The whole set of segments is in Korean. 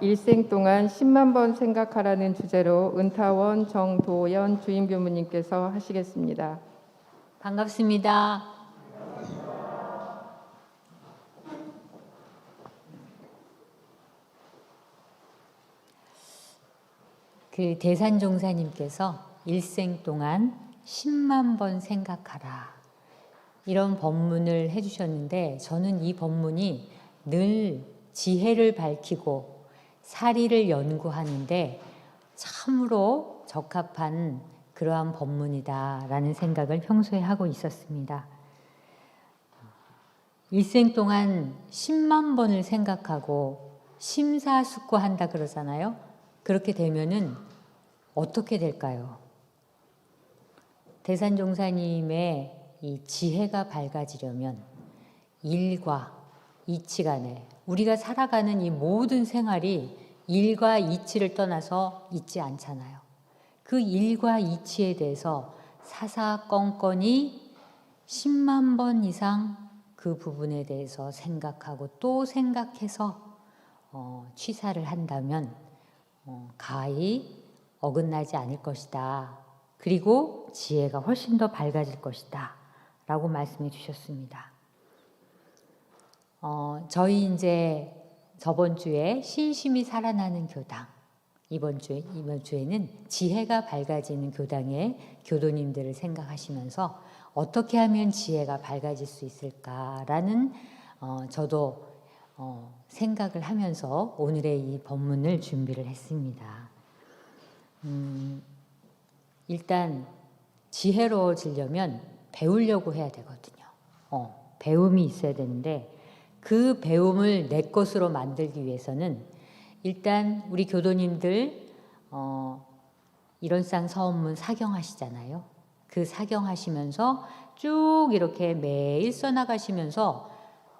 일생 동안 10만 번 생각하라는 주제로 은타원 정도연 주임 교무님께서 하시겠습니다. 반갑습니다. 그 대산종사님께서 일생 동안 10만 번 생각하라. 이런 법문을 해주셨는데 저는 이 법문이 늘 지혜를 밝히고 사리를 연구하는데 참으로 적합한 그러한 법문이다라는 생각을 평소에 하고 있었습니다. 일생 동안 10만 번을 생각하고 심사숙고한다 그러잖아요. 그렇게 되면은 어떻게 될까요? 대산종사님의 이 지혜가 밝아지려면 일과 이치 간에 우리가 살아가는 이 모든 생활이 일과 이치를 떠나서 있지 않잖아요. 그 일과 이치에 대해서 사사건건이 10만 번 이상 그 부분에 대해서 생각하고 또 생각해서 어, 취사를 한다면 어, 가히 어긋나지 않을 것이다. 그리고 지혜가 훨씬 더 밝아질 것이다. 라고 말씀해 주셨습니다. 어, 저희 이제 저번 주에 신심이 살아나는 교당, 이번 주에, 이번 주에는 지혜가 밝아지는 교당의 교도님들을 생각하시면서 어떻게 하면 지혜가 밝아질 수 있을까라는 어, 저도 어, 생각을 하면서 오늘의 이 법문을 준비를 했습니다. 음, 일단 지혜로워지려면 배우려고 해야 되거든요. 어, 배움이 있어야 되는데 그 배움을 내 것으로 만들기 위해서는 일단 우리 교도님들 어, 이런상 서원문 사경하시잖아요. 그 사경하시면서 쭉 이렇게 매일 써나가시면서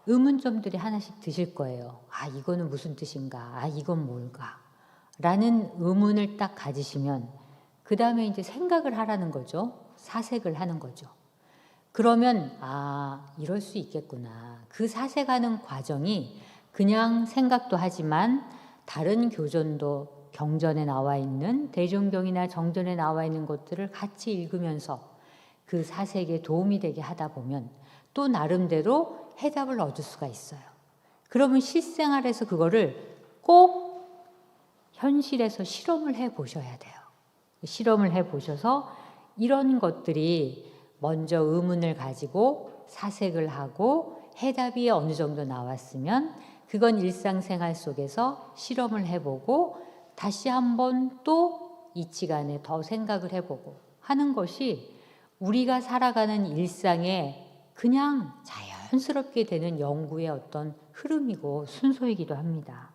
의문점들이 하나씩 드실 거예요. 아, 이거는 무슨 뜻인가? 아, 이건 뭘까? 라는 의문을 딱 가지시면 그 다음에 이제 생각을 하라는 거죠. 사색을 하는 거죠. 그러면 아 이럴 수 있겠구나. 그 사색하는 과정이 그냥 생각도 하지만 다른 교전도 경전에 나와 있는 대종경이나 정전에 나와 있는 것들을 같이 읽으면서 그 사색에 도움이 되게 하다 보면 또 나름대로 해답을 얻을 수가 있어요. 그러면 실생활에서 그거를 꼭 현실에서 실험을 해 보셔야 돼요. 실험을 해 보셔서 이런 것들이 먼저 의문을 가지고 사색을 하고 해답이 어느 정도 나왔으면 그건 일상생활 속에서 실험을 해보고 다시 한번 또 이치간에 더 생각을 해보고 하는 것이 우리가 살아가는 일상에 그냥 자연스럽게 되는 연구의 어떤 흐름이고 순서이기도 합니다.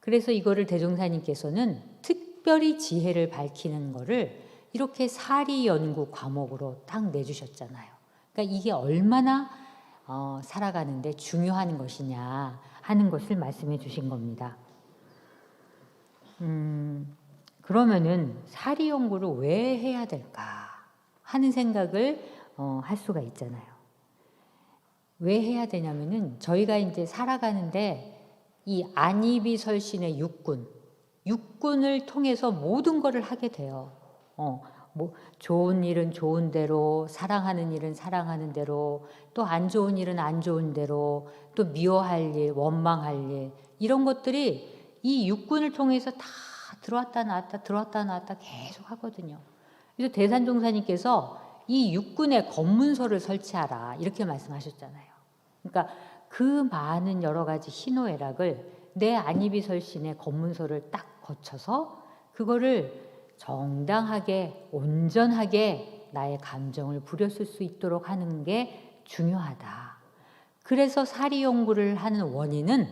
그래서 이거를 대종사님께서는 특별히 지혜를 밝히는 거를 이렇게 사리 연구 과목으로 딱 내주셨잖아요. 그러니까 이게 얼마나 어, 살아가는데 중요한 것이냐 하는 것을 말씀해 주신 겁니다. 음, 그러면은 사리 연구를 왜 해야 될까 하는 생각을 어, 할 수가 있잖아요. 왜 해야 되냐면은 저희가 이제 살아가는데 이 안입이 설신의 육군, 육군을 통해서 모든 것을 하게 돼요. 어, 뭐 좋은 일은 좋은 대로, 사랑하는 일은 사랑하는 대로, 또 안 좋은 일은 안 좋은 대로, 또 미워할 일, 원망할 일 이런 것들이 이 육군을 통해서 다 들어왔다 나왔다 들어왔다 나왔다 계속 하거든요. 그래서 대산종사님께서 이 육군에 검문소를 설치하라 이렇게 말씀하셨잖아요. 그러니까 그 많은 여러 가지 희노애락을 내 안입이 설신의 검문소를 딱 거쳐서 그거를 정당하게 온전하게 나의 감정을 부렸을 수 있도록 하는 게 중요하다. 그래서 사리 연구를 하는 원인은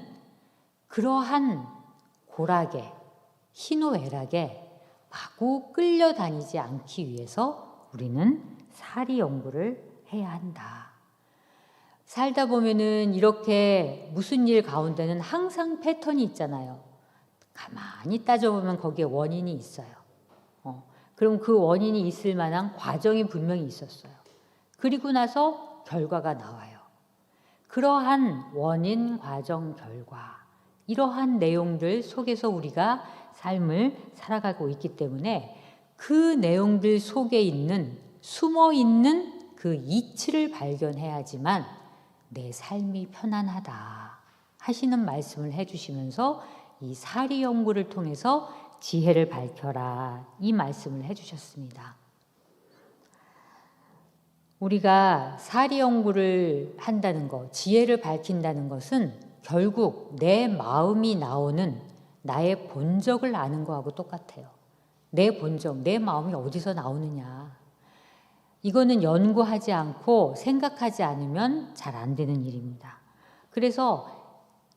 그러한 고락에 희노애락에 마구 끌려다니지 않기 위해서 우리는 사리 연구를 해야 한다. 살다 보면은 이렇게 무슨 일 가운데는 항상 패턴이 있잖아요. 가만히 따져보면 거기에 원인이 있어요. 어, 그럼 그 원인이 있을 만한 과정이 분명히 있었어요. 그리고 나서 결과가 나와요. 그러한 원인, 과정, 결과. 이러한 내용들 속에서 우리가 삶을 살아가고 있기 때문에 그 내용들 속에 있는 숨어 있는 그 이치를 발견해야지만 내 삶이 편안하다 하시는 말씀을 해주시면서 이 사리 연구를 통해서 지혜를 밝혀라 이 말씀을 해주셨습니다. 우리가 사리 연구를 한다는 것, 지혜를 밝힌다는 것은 결국 내 마음이 나오는 나의 본적을 아는 거하고 똑같아요. 내 본적, 내 마음이 어디서 나오느냐. 이거는 연구하지 않고 생각하지 않으면 잘 안 되는 일입니다. 그래서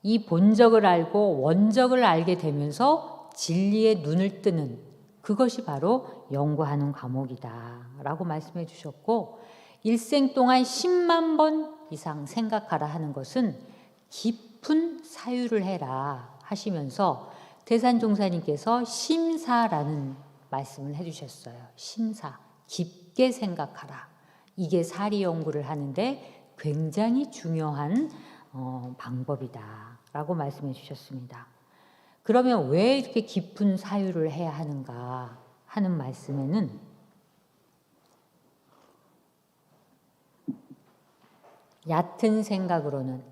이 본적을 알고 원적을 알게 되면서 진리의 눈을 뜨는 그것이 바로 연구하는 과목이다라고 말씀해 주셨고 일생 동안 10만 번 이상 생각하라 하는 것은 깊은 사유를 해라 하시면서 대산 종사님께서 심사라는 말씀을 해 주셨어요. 심사, 깊게 생각하라. 이게 사리 연구를 하는데 굉장히 중요한 어, 방법이다라고 말씀해 주셨습니다. 그러면 왜 이렇게 깊은 사유를 해야 하는가 하는 말씀에는 얕은 생각으로는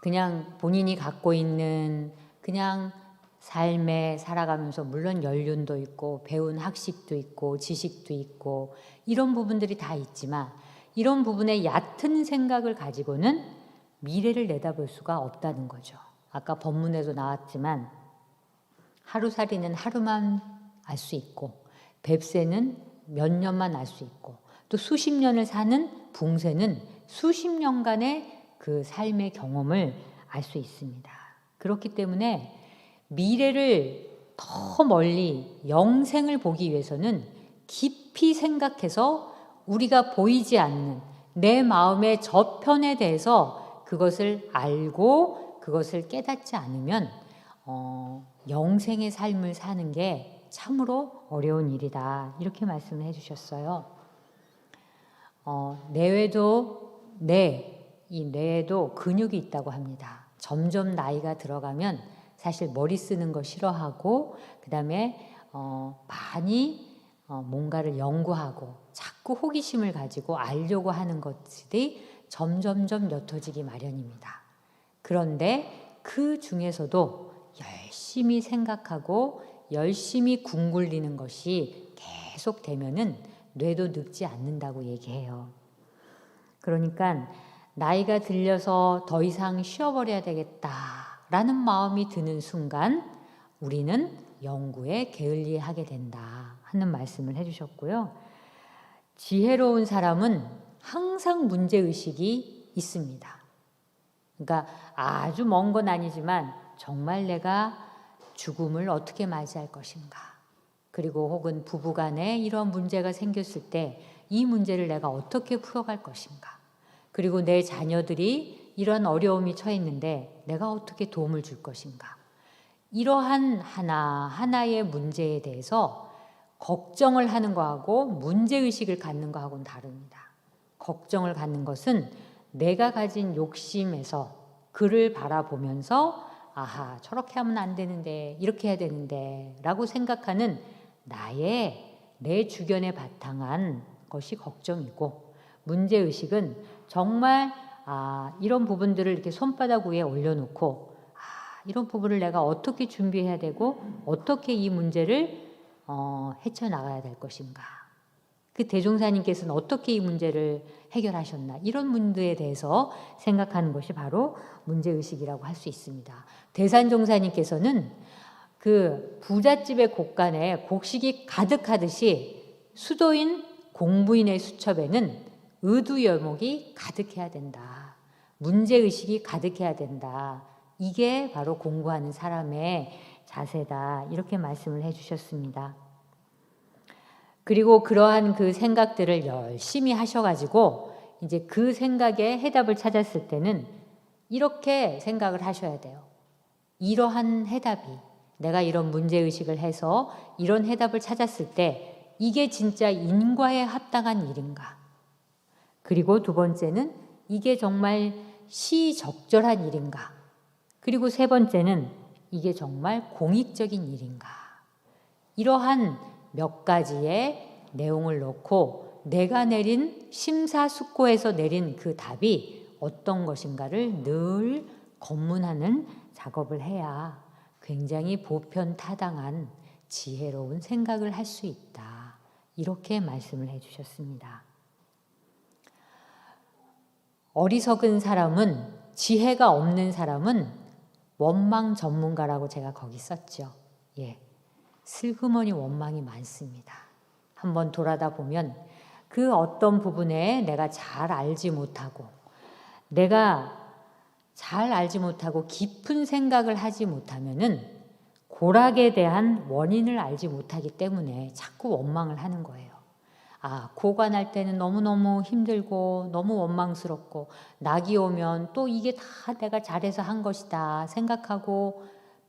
그냥 본인이 갖고 있는 그냥 삶에 살아가면서 물론 연륜도 있고 배운 학식도 있고 지식도 있고 이런 부분들이 다 있지만 이런 부분에 얕은 생각을 가지고는 미래를 내다볼 수가 없다는 거죠. 아까 법문에도 나왔지만 하루살이는 하루만 알 수 있고 뱁새는 몇 년만 알 수 있고 또 수십 년을 사는 붕새는 수십 년간의 그 삶의 경험을 알 수 있습니다. 그렇기 때문에 미래를 더 멀리 영생을 보기 위해서는 깊이 생각해서 우리가 보이지 않는 내 마음의 저편에 대해서 그것을 알고 그것을 깨닫지 않으면 어, 영생의 삶을 사는 게 참으로 어려운 일이다 이렇게 말씀을 해주셨어요. 어, 뇌에도 뇌, 이 뇌에도 근육이 있다고 합니다. 점점 나이가 들어가면 사실 머리 쓰는 거 싫어하고 그 다음에 어, 많이 어, 뭔가를 연구하고 자꾸 호기심을 가지고 알려고 하는 것들이 점점점 옅어지기 마련입니다. 그런데 그 중에서도 열심히 생각하고 열심히 궁굴리는 것이 계속 되면은 뇌도 늙지 않는다고 얘기해요. 그러니까 나이가 들려서 더 이상 쉬어버려야 되겠다라는 마음이 드는 순간 우리는 연구에 게을리하게 된다 하는 말씀을 해주셨고요. 지혜로운 사람은 항상 문제의식이 있습니다. 그러니까 아주 먼 건 아니지만 정말 내가 죽음을 어떻게 맞이할 것인가. 그리고 혹은 부부간에 이런 문제가 생겼을 때 이 문제를 내가 어떻게 풀어갈 것인가. 그리고 내 자녀들이 이런 어려움이 처했는데 내가 어떻게 도움을 줄 것인가. 이러한 하나 하나의 문제에 대해서 걱정을 하는 거하고 문제의식을 갖는 거하고는 다릅니다. 걱정을 갖는 것은 내가 가진 욕심에서 그를 바라보면서 아하, 저렇게 하면 안 되는데, 이렇게 해야 되는데, 라고 생각하는 나의 내 주변에 바탕한 것이 걱정이고, 문제의식은 정말 아, 이런 부분들을 이렇게 손바닥 위에 올려놓고, 아, 이런 부분을 내가 어떻게 준비해야 되고, 어떻게 이 문제를 어, 헤쳐나가야 될 것인가. 그 대종사님께서는 어떻게 이 문제를 해결하셨나. 이런 문제에 대해서 생각하는 것이 바로 문제 의식이라고 할 수 있습니다. 대산종사님께서는 그 부잣집의 곡간에 곡식이 가득하듯이 수도인 공부인의 수첩에는 의두여목이 가득해야 된다. 문제 의식이 가득해야 된다. 이게 바로 공부하는 사람의 자세다. 이렇게 말씀을 해 주셨습니다. 그리고 그러한 그 생각들을 열심히 하셔가지고 이제 그 생각에 해답을 찾았을 때는 이렇게 생각을 하셔야 돼요. 이러한 해답이 내가 이런 문제의식을 해서 이런 해답을 찾았을 때 이게 진짜 인과에 합당한 일인가. 그리고 두 번째는 이게 정말 시적절한 일인가. 그리고 세 번째는 이게 정말 공익적인 일인가? 이러한 몇 가지의 내용을 놓고 내가 내린 심사숙고해서 내린 그 답이 어떤 것인가를 늘 검문하는 작업을 해야 굉장히 보편타당한 지혜로운 생각을 할 수 있다. 이렇게 말씀을 해주셨습니다. 어리석은 사람은 지혜가 없는 사람은 원망 전문가라고 제가 거기 썼죠. 예. 슬그머니 원망이 많습니다. 한번 돌아다 보면 그 어떤 부분에 내가 잘 알지 못하고 내가 잘 알지 못하고 깊은 생각을 하지 못하면은 고락에 대한 원인을 알지 못하기 때문에 자꾸 원망을 하는 거예요. 아, 고관할 때는 너무너무 힘들고 너무 원망스럽고 낙이 오면 또 이게 다 내가 잘해서 한 것이다 생각하고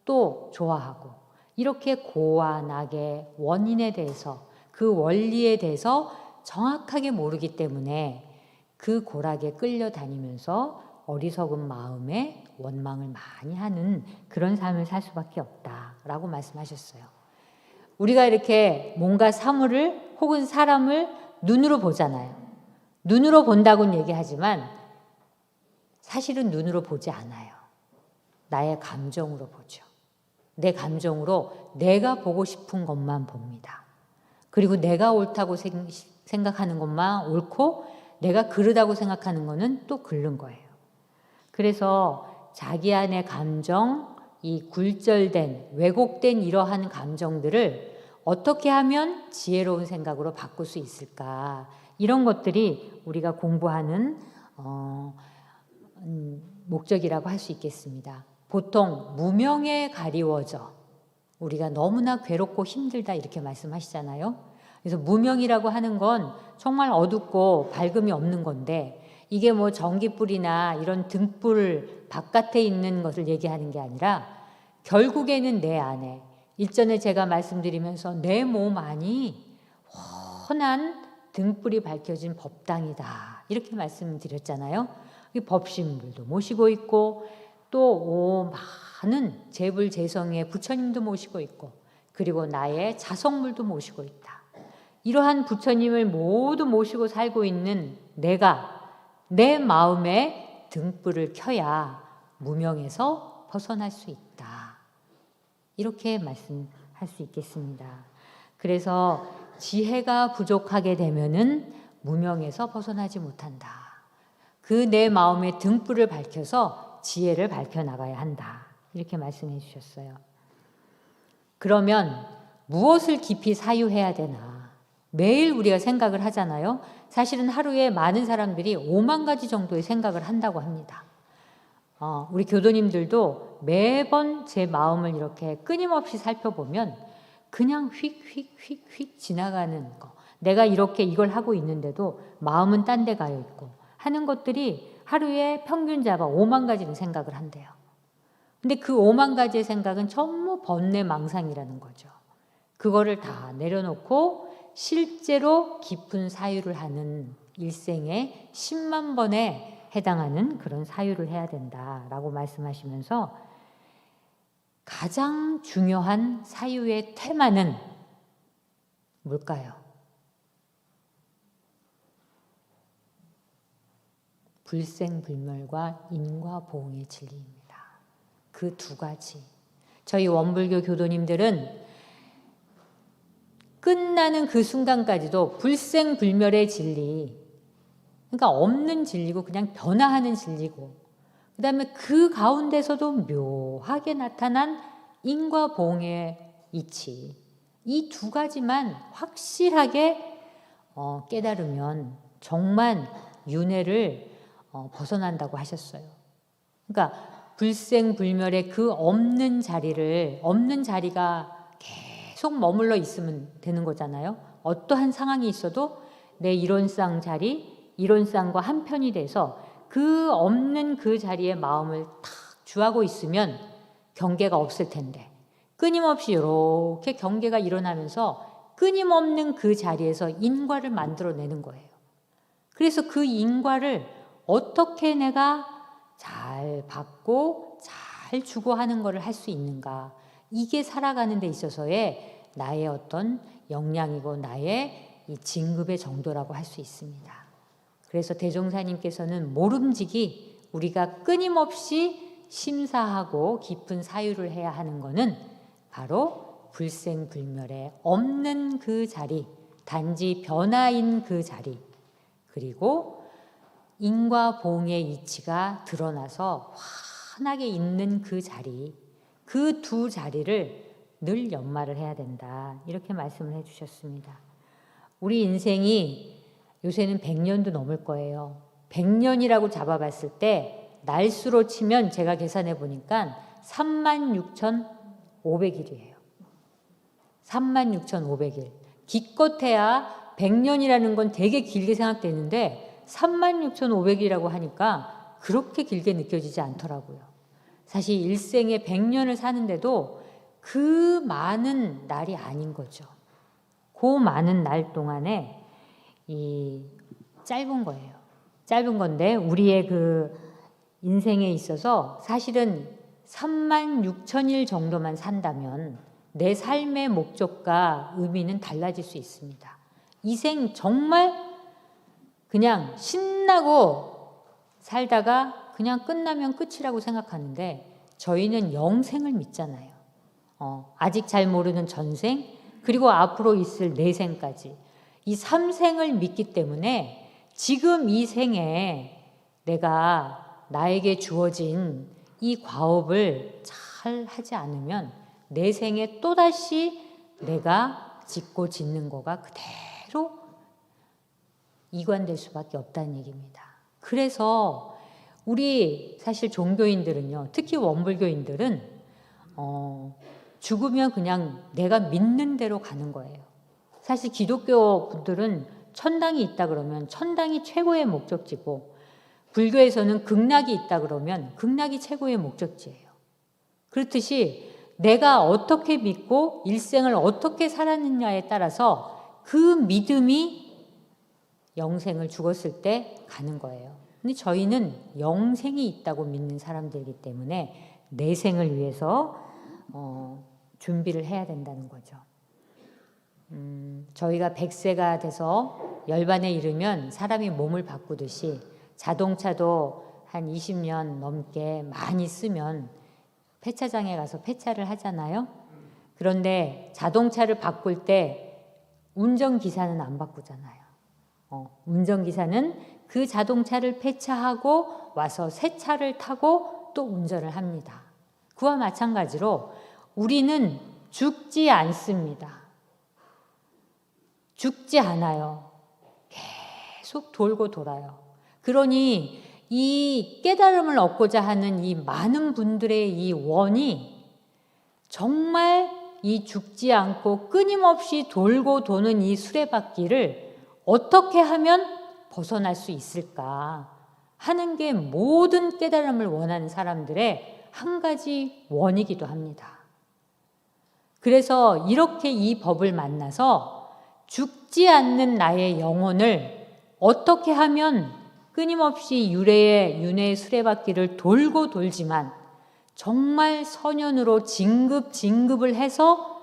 또 좋아하고 이렇게 고와 낙의 원인에 대해서 그 원리에 대해서 정확하게 모르기 때문에 그 고락에 끌려다니면서 어리석은 마음에 원망을 많이 하는 그런 삶을 살 수밖에 없다라고 말씀하셨어요. 우리가 이렇게 뭔가 사물을 혹은 사람을 눈으로 보잖아요. 눈으로 본다고는 얘기하지만 사실은 눈으로 보지 않아요. 나의 감정으로 보죠. 내 감정으로 내가 보고 싶은 것만 봅니다. 그리고 내가 옳다고 생각하는 것만 옳고 내가 그르다고 생각하는 것은 또 글른 거예요. 그래서 자기 안의 감정, 이 굴절된, 왜곡된 이러한 감정들을 어떻게 하면 지혜로운 생각으로 바꿀 수 있을까? 이런 것들이 우리가 공부하는 어, 음, 목적이라고 할 수 있겠습니다. 보통 무명에 가리워져 우리가 너무나 괴롭고 힘들다 이렇게 말씀하시잖아요. 그래서 무명이라고 하는 건 정말 어둡고 밝음이 없는 건데 이게 뭐 전기불이나 이런 등불 바깥에 있는 것을 얘기하는 게 아니라 결국에는 내 안에 일전에 제가 말씀드리면서 내 몸 안이 훤한 등불이 밝혀진 법당이다. 이렇게 말씀드렸잖아요. 법신물도 모시고 있고 또 오, 많은 재불 재성의 부처님도 모시고 있고 그리고 나의 자성물도 모시고 있다. 이러한 부처님을 모두 모시고 살고 있는 내가 내 마음에 등불을 켜야 무명에서 벗어날 수 있다. 이렇게 말씀할 수 있겠습니다. 그래서 지혜가 부족하게 되면은 무명에서 벗어나지 못한다. 그 내 마음의 등불을 밝혀서 지혜를 밝혀 나가야 한다. 이렇게 말씀해 주셨어요. 그러면 무엇을 깊이 사유해야 되나? 매일 우리가 생각을 하잖아요. 사실은 하루에 많은 사람들이 5만 가지 정도의 생각을 한다고 합니다. 어, 우리 교도님들도 매번 제 마음을 이렇게 끊임없이 살펴보면 그냥 휙휙휙휙 지나가는 거. 내가 이렇게 이걸 하고 있는데도 마음은 딴 데 가요 있고 하는 것들이 하루에 평균 잡아 5만 가지는 생각을 한대요. 근데 그 5만 가지의 생각은 전부 번뇌 망상이라는 거죠. 그거를 다 내려놓고 실제로 깊은 사유를 하는 일생에 10만 번에 해당하는 그런 사유를 해야 된다라고 말씀하시면서 가장 중요한 사유의 테마는 뭘까요? 불생불멸과 인과보응의 진리입니다. 그 두 가지. 저희 원불교 교도님들은 끝나는 그 순간까지도 불생불멸의 진리, 그러니까 없는 진리고 그냥 변화하는 진리고, 그 다음에 그 가운데서도 묘하게 나타난 인과 봉의 이치, 이 두 가지만 확실하게 어, 깨달으면 정말 윤회를 어, 벗어난다고 하셨어요. 그러니까 불생불멸의 그 없는 자리를 없는 자리가 계속 머물러 있으면 되는 거잖아요. 어떠한 상황이 있어도 내 이론상 자리, 이론상과 한편이 돼서 그 없는 그 자리에 마음을 탁 주하고 있으면 경계가 없을 텐데 끊임없이 이렇게 경계가 일어나면서 끊임없는 그 자리에서 인과를 만들어내는 거예요. 그래서 그 인과를 어떻게 내가 잘 받고 잘잘 주고 하는 거를 할수 있는가? 이게 살아가는 데 있어서의 나의 어떤 역량이고 나의 이 진급의 정도라고 할 수 있습니다. 그래서 대종사님께서는 모름지기 우리가 끊임없이 심사하고 깊은 사유를 해야 하는 것은 바로 불생불멸에 없는 그 자리, 단지 변화인 그 자리, 그리고 인과 봉의 이치가 드러나서 환하게 있는 그 자리, 그 두 자리를 늘 연마를 해야 된다. 이렇게 말씀을 해주셨습니다. 우리 인생이 요새는 100년도 넘을 거예요. 100년이라고 잡아봤을 때 날수로 치면 제가 계산해 보니까 36,500일이에요. 36,500일. 기껏해야 100년이라는 건 되게 길게 생각되는데 36,500이라고 하니까 그렇게 길게 느껴지지 않더라고요. 사실 일생에 100년을 사는데도 그 많은 날이 아닌 거죠. 그 많은 날 동안에 이 짧은 거예요. 짧은 건데 우리의 그 인생에 있어서 사실은 3만 6천 일 정도만 산다면 내 삶의 목적과 의미는 달라질 수 있습니다. 이 생 정말 그냥 신나고 살다가 그냥 끝나면 끝이라고 생각하는데 저희는 영생을 믿잖아요. 어, 아직 잘 모르는 전생 그리고 앞으로 있을 내생까지 이 삼생을 믿기 때문에 지금 이 생에 내가 나에게 주어진 이 과업을 잘 하지 않으면 내 생에 또다시 내가 짓고 짓는 거가 그대로 이관될 수밖에 없다는 얘기입니다. 그래서 우리 사실 종교인들은요, 특히 원불교인들은 어, 죽으면 그냥 내가 믿는 대로 가는 거예요. 사실 기독교 분들은 천당이 있다 그러면 천당이 최고의 목적지고 불교에서는 극락이 있다 그러면 극락이 최고의 목적지예요. 그렇듯이 내가 어떻게 믿고 일생을 어떻게 살았느냐에 따라서 그 믿음이 영생을 죽었을 때 가는 거예요. 근데 저희는 영생이 있다고 믿는 사람들이기 때문에 내생을 위해서 어, 준비를 해야 된다는 거죠. 음, 저희가 100세가 돼서 열반에 이르면 사람이 몸을 바꾸듯이 자동차도 한 20년 넘게 많이 쓰면 폐차장에 가서 폐차를 하잖아요. 그런데 자동차를 바꿀 때 운전기사는 안 바꾸잖아요. 어, 운전기사는 그 자동차를 폐차하고 와서 새 차를 타고 또 운전을 합니다. 그와 마찬가지로 우리는 죽지 않습니다. 죽지 않아요. 계속 돌고 돌아요. 그러니 이 깨달음을 얻고자 하는 이 많은 분들의 이 원이 정말 이 죽지 않고 끊임없이 돌고 도는 이 수레바퀴를 어떻게 하면 벗어날 수 있을까 하는 게 모든 깨달음을 원하는 사람들의 한 가지 원이기도 합니다. 그래서 이렇게 이 법을 만나서 죽지 않는 나의 영혼을 어떻게 하면 끊임없이 유래의 윤회의 수레바퀴를 돌고 돌지만 정말 선연으로 진급 진급을 해서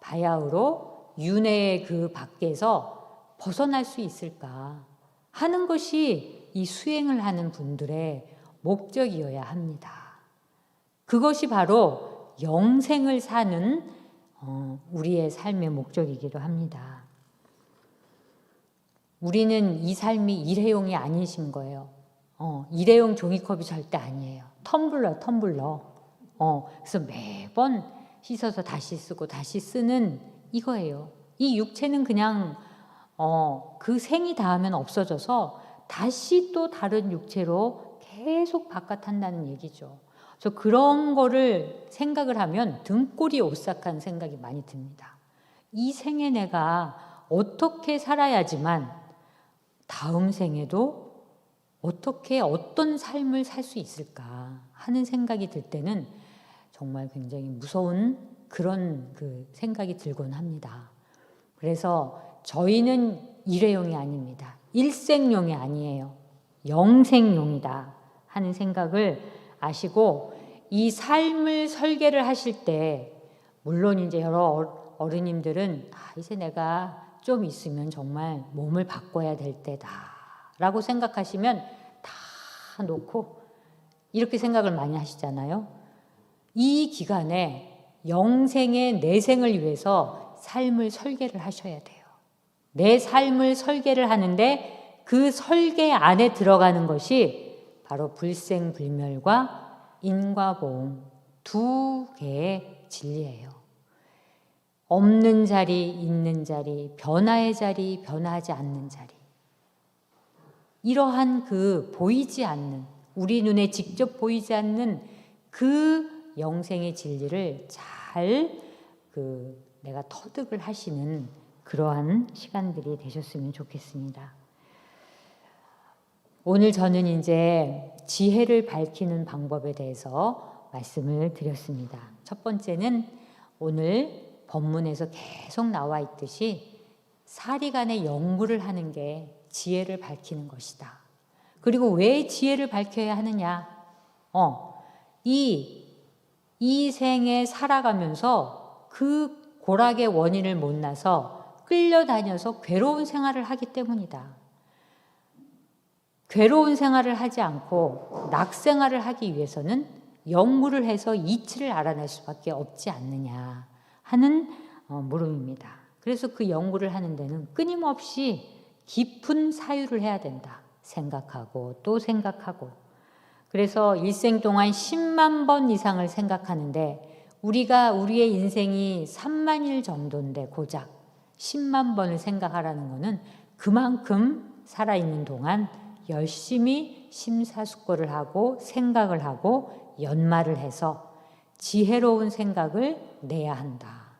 바야흐로 윤회의 그 밖에서 벗어날 수 있을까 하는 것이 이 수행을 하는 분들의 목적이어야 합니다. 그것이 바로 영생을 사는 어, 우리의 삶의 목적이기도 합니다. 우리는 이 삶이 일회용이 아니신 거예요. 어, 일회용 종이컵이 절대 아니에요. 텀블러, 텀블러. 어, 그래서 매번 씻어서 다시 쓰고 다시 쓰는 이거예요. 이 육체는 그냥 어, 그 생이 닿으면 없어져서 다시 또 다른 육체로 계속 바깥한다는 얘기죠. 그래서 그런 거를 생각을 하면 등골이 오싹한 생각이 많이 듭니다. 이 생에 내가 어떻게 살아야지만 다음 생에도 어떻게 어떤 삶을 살 수 있을까 하는 생각이 들 때는 정말 굉장히 무서운 그런 그 생각이 들곤 합니다. 그래서 저희는 일회용이 아닙니다. 일생용이 아니에요. 영생용이다 하는 생각을 아시고 이 삶을 설계를 하실 때 물론 이제 여러 어- 어른님들은 아, 이제 내가 좀 있으면 정말 몸을 바꿔야 될 때다라고 생각하시면 다 놓고 이렇게 생각을 많이 하시잖아요. 이 기간에 영생의 내생을 위해서 삶을 설계를 하셔야 돼요. 내 삶을 설계를 하는데 그 설계 안에 들어가는 것이 바로 불생불멸과 인과보험 두 개의 진리예요. 없는 자리, 있는 자리, 변화의 자리, 변화하지 않는 자리. 이러한 그 보이지 않는, 우리 눈에 직접 보이지 않는 그 영생의 진리를 잘 그 내가 터득을 하시는 그러한 시간들이 되셨으면 좋겠습니다. 오늘 저는 이제 지혜를 밝히는 방법에 대해서 말씀을 드렸습니다. 첫 번째는 오늘 본문에서 계속 나와 있듯이 사리간의 연구를 하는 게 지혜를 밝히는 것이다. 그리고 왜 지혜를 밝혀야 하느냐? 어, 이, 이 생에 살아가면서 그 고락의 원인을 못 나서 끌려다녀서 괴로운 생활을 하기 때문이다. 괴로운 생활을 하지 않고 낙생활을 하기 위해서는 연구를 해서 이치를 알아낼 수밖에 없지 않느냐 하는 어, 물음입니다. 그래서 그 연구를 하는 데는 끊임없이 깊은 사유를 해야 된다 생각하고 또 생각하고 그래서 일생 동안 10만 번 이상을 생각하는데 우리가 우리의 인생이 3만 일 정도인데 고작 10만 번을 생각하라는 것은 그만큼 살아있는 동안 열심히 심사숙고를 하고 생각을 하고 연말을 해서 지혜로운 생각을 내야 한다.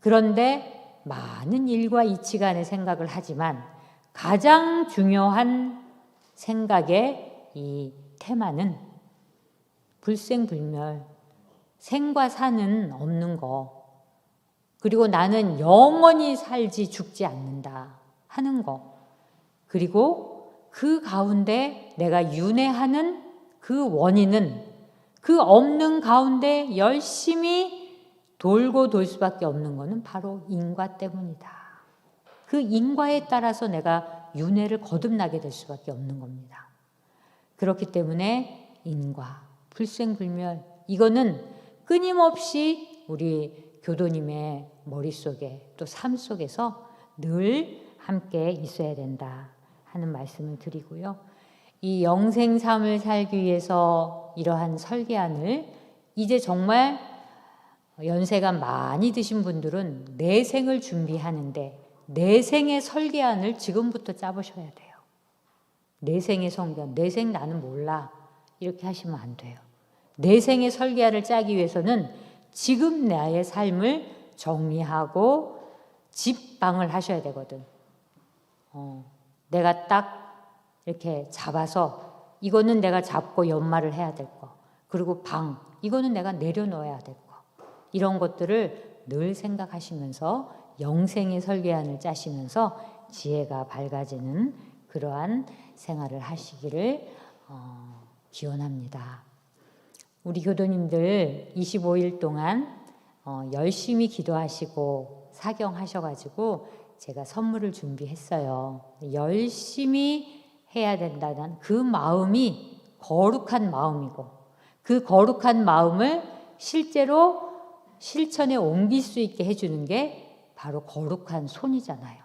그런데 많은 일과 이치 간의 생각을 하지만 가장 중요한 생각의 이 테마는 불생불멸, 생과 사는 없는 거, 그리고 나는 영원히 살지 죽지 않는다 하는 거, 그리고 그 가운데 내가 윤회하는 그 원인은 그 없는 가운데 열심히 돌고 돌 수밖에 없는 것은 바로 인과 때문이다. 그 인과에 따라서 내가 윤회를 거듭나게 될 수밖에 없는 겁니다. 그렇기 때문에 인과, 불생불멸, 이거는 끊임없이 우리 교도님의 머릿속에 또 삶 속에서 늘 함께 있어야 된다 하는 말씀을 드리고요. 이 영생 삶을 살기 위해서 이러한 설계안을 이제 정말 연세가 많이 드신 분들은 내 생을 준비하는데 내 생의 설계안을 지금부터 짜보셔야 돼요. 내 생의 성경, 내 생 나는 몰라. 이렇게 하시면 안 돼요. 내 생의 설계안을 짜기 위해서는 지금 나의 삶을 정리하고 집방을 하셔야 되거든. 어, 내가 딱 이렇게 잡아서 이거는 내가 잡고 연말을 해야 될 거. 그리고 방, 이거는 내가 내려놓아야 될 거. 이런 것들을 늘 생각하시면서 영생의 설계안을 짜시면서 지혜가 밝아지는 그러한 생활을 하시기를 어, 기원합니다. 우리 교도님들 25일 동안 어, 열심히 기도하시고 사경하셔가지고 제가 선물을 준비했어요. 열심히 해야 된다는 그 마음이 거룩한 마음이고 그 거룩한 마음을 실제로 실천에 옮길 수 있게 해주는 게 바로 거룩한 손이잖아요.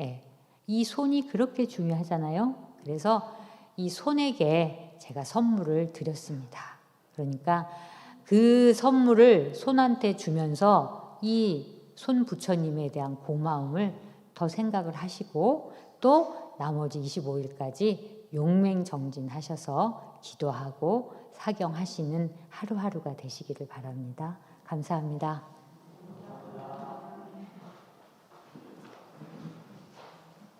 예. 이 손이 그렇게 중요하잖아요. 그래서 이 손에게 제가 선물을 드렸습니다. 그러니까 그 선물을 손한테 주면서 이 손 부처님에 대한 고마움을 더 생각을 하시고 또 나머지 25일까지 용맹정진하셔서 기도하고 사경하시는 하루하루가 되시기를 바랍니다. 감사합니다.